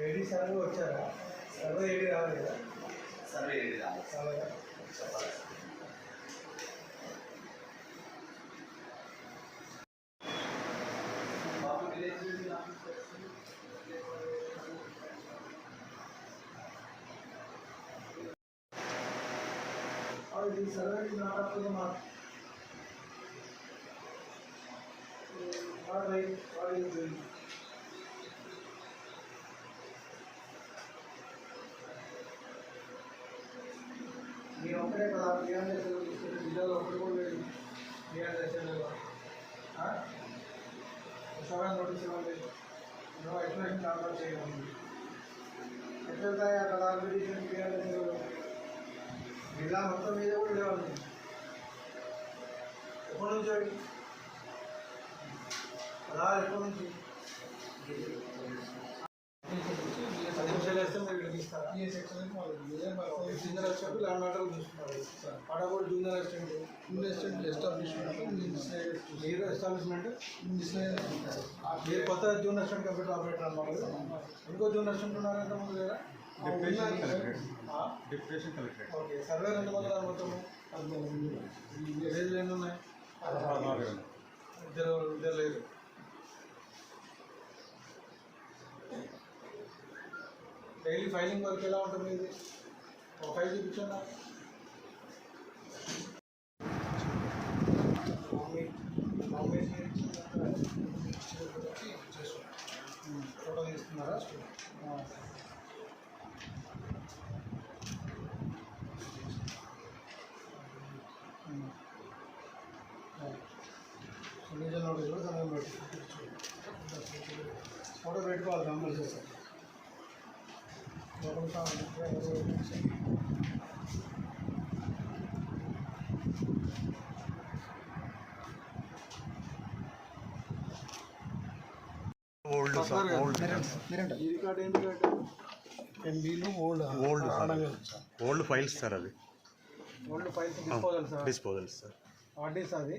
AD survey వచ్చారా? Survey ఏడి రాలేదు? సర్వే ఏది రాలేదు. రాలేదా చెప్పాలి. في سلام ما تقدمت What are you, what are you doing? మీ ఒక్కడే కదా బిఆర్ చేశారు జిల్లాలో ఒక్కరు కూడా లేదు బిఆర్ చేశారు సగం నోటీస్ ఇవ్వండి ఎట్లా ఎట్లా చేయాలి ఎట్లా కదా బిఆర్ చేశారు జిల్లా మొత్తం మీద కూడా లేవాలి ఎప్పటి నుంచి అవి అలా ఎప్పటి నుంచి? పది నిమిషాలు వేస్తే మీరు ఇక్కడ తీస్తారా జూనియర్ అసిస్టెంట్ ల్యాండ్ ఆర్డర్ చూస్తున్నారు. కూడా జూనియర్ అసిస్టెంట్ ఇన్వెస్ట్మెంట్ ఎస్టాబ్లిష్మెంట్ మీరు ఎస్టాబ్లిష్మెంట్ మీరు కొత్త జూనియర్ అసిస్టెంట్ కంప్యూటర్ ఆపరేటర్ అన్నమాట ఇంకో జూనియర్ అసిస్టెంట్ ఉన్నారు ఎంత ముందు లేదా? Deputation collectorate. ఆ? Deputation collectorate. ఓకే సర్వే రెండు వందల మొత్తము రేజులు ఎన్ని ఉన్నాయి. ఇద్దరు ఇద్దరు లేరు. డైలీ ఫైలింగ్ వర్క్ ఎలా ఉంటుంది ఇది? ఒక ఫైల్ చూపించండి. ఫోటో తీస్తున్నారా? ఫోటో పెట్టుకోవాలి compulsory sir old sir old ఏంటి ఎంబీలు old old old files sir. అది. Old files disposal sir disposals sir what is అది.